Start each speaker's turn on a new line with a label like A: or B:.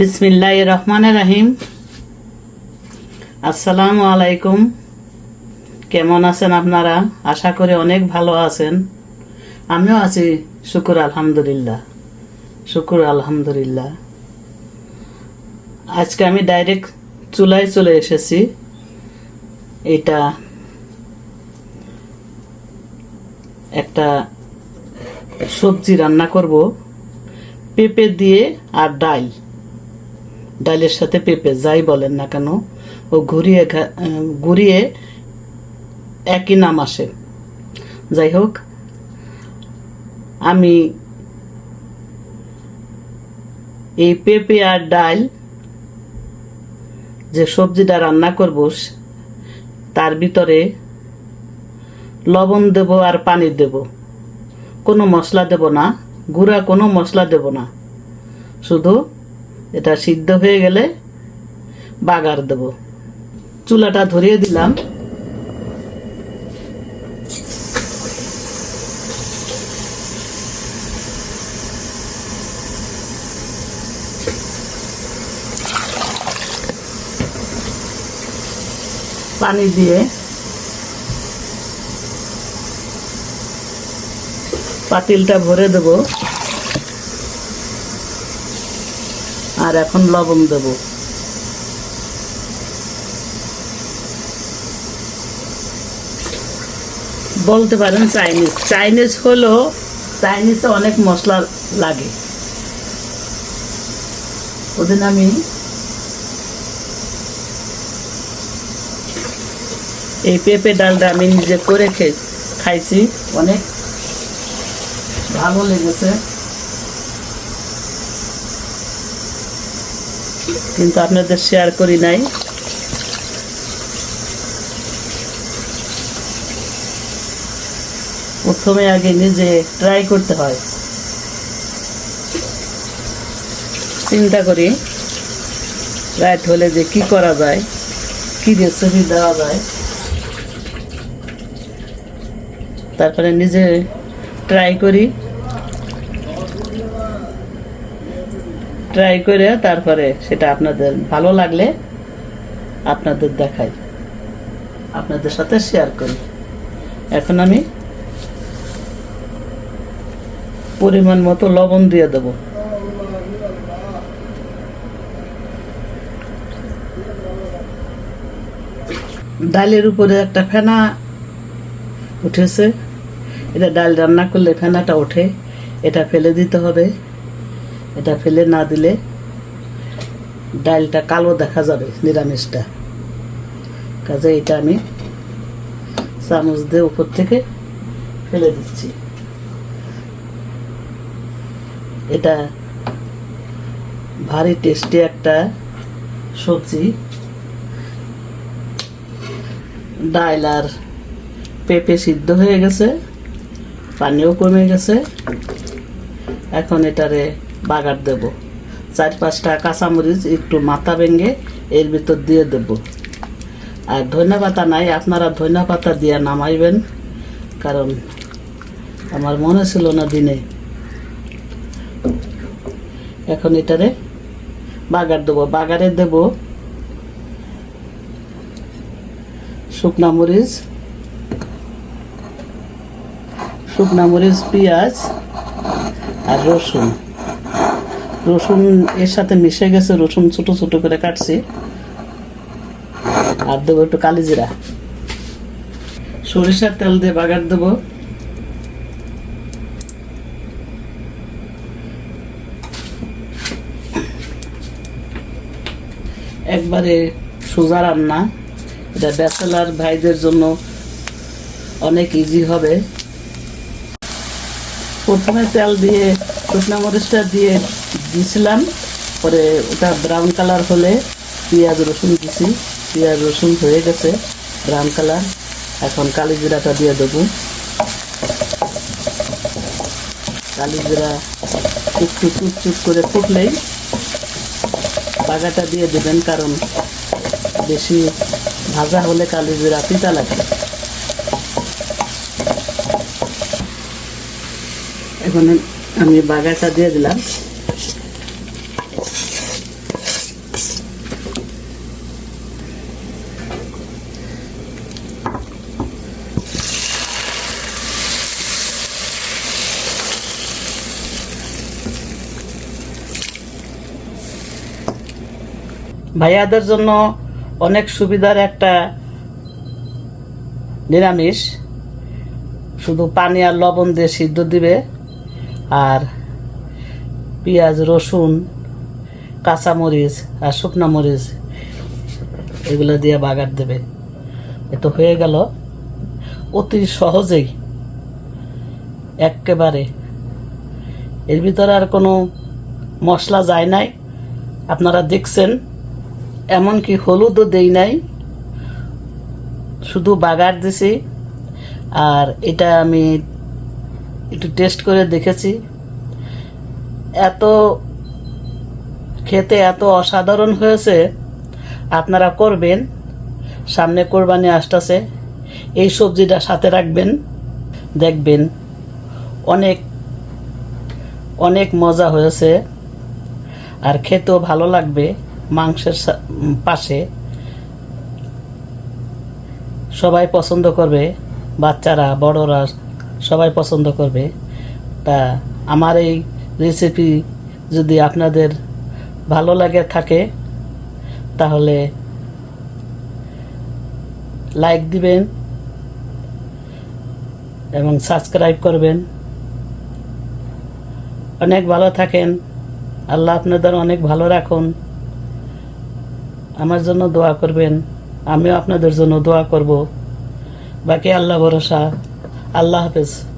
A: বিসমিল্লাহ রহমান রাহিম। আসসালামু আলাইকুম। কেমন আছেন আপনারা? আশা করি অনেক ভালো আছেন। আমিও আছি, শুকুর আলহামদুলিল্লাহ। শুকুর আলহামদুলিল্লাহ। আজকে আমি ডাইরেক্ট চুলায় চলে এসেছি। এটা একটা সবজি রান্না করব। পেঁপে দিয়ে আর ডাল। ডালের সাথে পেঁপে, যাই বলেন না কেন, ও ঘুরিয়ে ঘুরিয়ে একই নাম আসে। যাই হোক, আমি এই পেঁপে আর ডাল যে সবজিটা রান্না করব, তার ভিতরে লবণ দেব আর পানি দেব। কোনো মশলা দেব না, গুঁড়া কোনো মশলা দেব না। শুধু এটা সিদ্ধ হয়ে গেলে বাগার দেব। চুলাটা ধরিয়ে দিলাম। পানি দিয়ে পাতিলটা ভরে দেব। আর এখন লবণ দেব। বলতে পারেন চাইনিজ। চাইনিজ হলো, চাইনিজে অনেক মশলা লাগে। ওদিন আমি এই পেঁপে ডালটা আমি নিজে করে খেয়ে খাইছি। অনেক ভালো লেগেছে। কিন্তু আপনাদের শেয়ার করি নাই। প্রথমে আগে নিজে ট্রাই করতে হয়। চিন্তা করি, রাইট হলে যে কি করা যায়, কি রেসিপি দেওয়া যায়। তারপরে নিজে ট্রাই করি। ট্রাই করে তারপরে সেটা আপনাদের ভালো লাগলে আপনাদের দেখাই। আপনাদের সাথে শেয়ার করি। এখন আমি পরিমাণ মতো লবণ দিয়ে দেব। ডালের উপরে একটা ফেনা উঠেছে। এটা ডাল রান্না করলে ফেনাটা ওঠে। এটা ফেলে দিতে হবে। এটা ফেলে না দিলে ডালটা কালো দেখা যাবে, নিরামিষটা। কাজে এটা আমি চামচ দিয়ে উপর থেকে ফেলে দিচ্ছি। এটা ভারী টেস্টি একটা সবজি। ডাল আর পেঁপে সিদ্ধ হয়ে গেছে, পানিও কমে গেছে। এখন এটারে বাগার দেব। চার পাঁচটা কাঁচামরিচ, একটু মাথা ভেঙে এর ভিতর দিয়ে দেব। আর ধনিয়া পাতা নাই, আপনারা ধনিয়া পাতা দিয়ে নামাইবেন, কারণ আমার মনে ছিল না দিনে। এখন এটারে বাগার দেবো। বাগারে দেব শুকনা মরিচ শুকনা মরিচ, পেঁয়াজ আর রসুন। রসুন এর সাথে মিশে গেছে, রসুন ছোট ছোট করে কাটছি। আর দেবো একটু কালি জিরা। সরিষার তেল দিয়ে বাগার দেবো। একবারে সোজা রান্না। এটা ব্যাচেলার ভাইদের জন্য অনেক ইজি হবে। প্রথমে তেল দিয়ে শুকনা মরিচটা দিয়ে দিয়েছিলাম পরে ওটা ব্রাউন কালার হলে পেঁয়াজ, রসুন দিছি। পেঁয়াজ, রসুন হয়ে গেছে ব্রাউন কালার এখন কালি জিরাটা দিয়ে দেবো। কালি জিরা একটু চুপ চুপ করে ফুটলেই বাগাটা দিয়ে দেবেন, কারণ বেশি ভাজা হলে কালি জিরা পিতা লাগে। এখন আমি বাগাটা দিয়ে দিলাম। ভাইয়াদের জন্য অনেক সুবিধার একটা নিরামিষ। শুধু পানি আর লবণ দিয়ে সিদ্ধ দিবে। আর পেঁয়াজ, রসুন, কাঁচামরিচ আর শুকনা মরিচ এগুলো দিয়ে বাগার দেবে। এ তো হয়ে গেল। অতি সহজেই একেবারে। এর ভিতরে আর কোনো মশলা যায় নাই। আপনারা দেখছেন, এমনকি হলুদও দেই নাই। শুধু বাগার দিছি। আর এটা আমি একটু টেস্ট করে দেখেছি। এত খেতে এত অসাধারণ হয়েছে, আপনারা করবেন, সামনে কোরবানি আসতেছে, এই সবজিটা সাথে রাখবেন, দেখবেন, অনেক অনেক মজা হয়েছে, আর খেতেও ভালো লাগবে, মাংসের পাশে। সবাই পছন্দ করবে, বাচ্চারা, বড়রা সবাই পছন্দ করবে, তা আমার এই রেসিপি যদি আপনাদের ভালো লাগে থাকে, তাহলে লাইক দিবেন এবং সাবস্ক্রাইব করবেন। অনেক ভালো থাকেন। আল্লাহ আপনাদের অনেক ভালো রাখুন। আমার জন্য দোয়া করবেন। আমিও আপনাদের জন্য দোয়া করব। বাকি আল্লাহ ভরসা। আল্লাহ হাফেজ।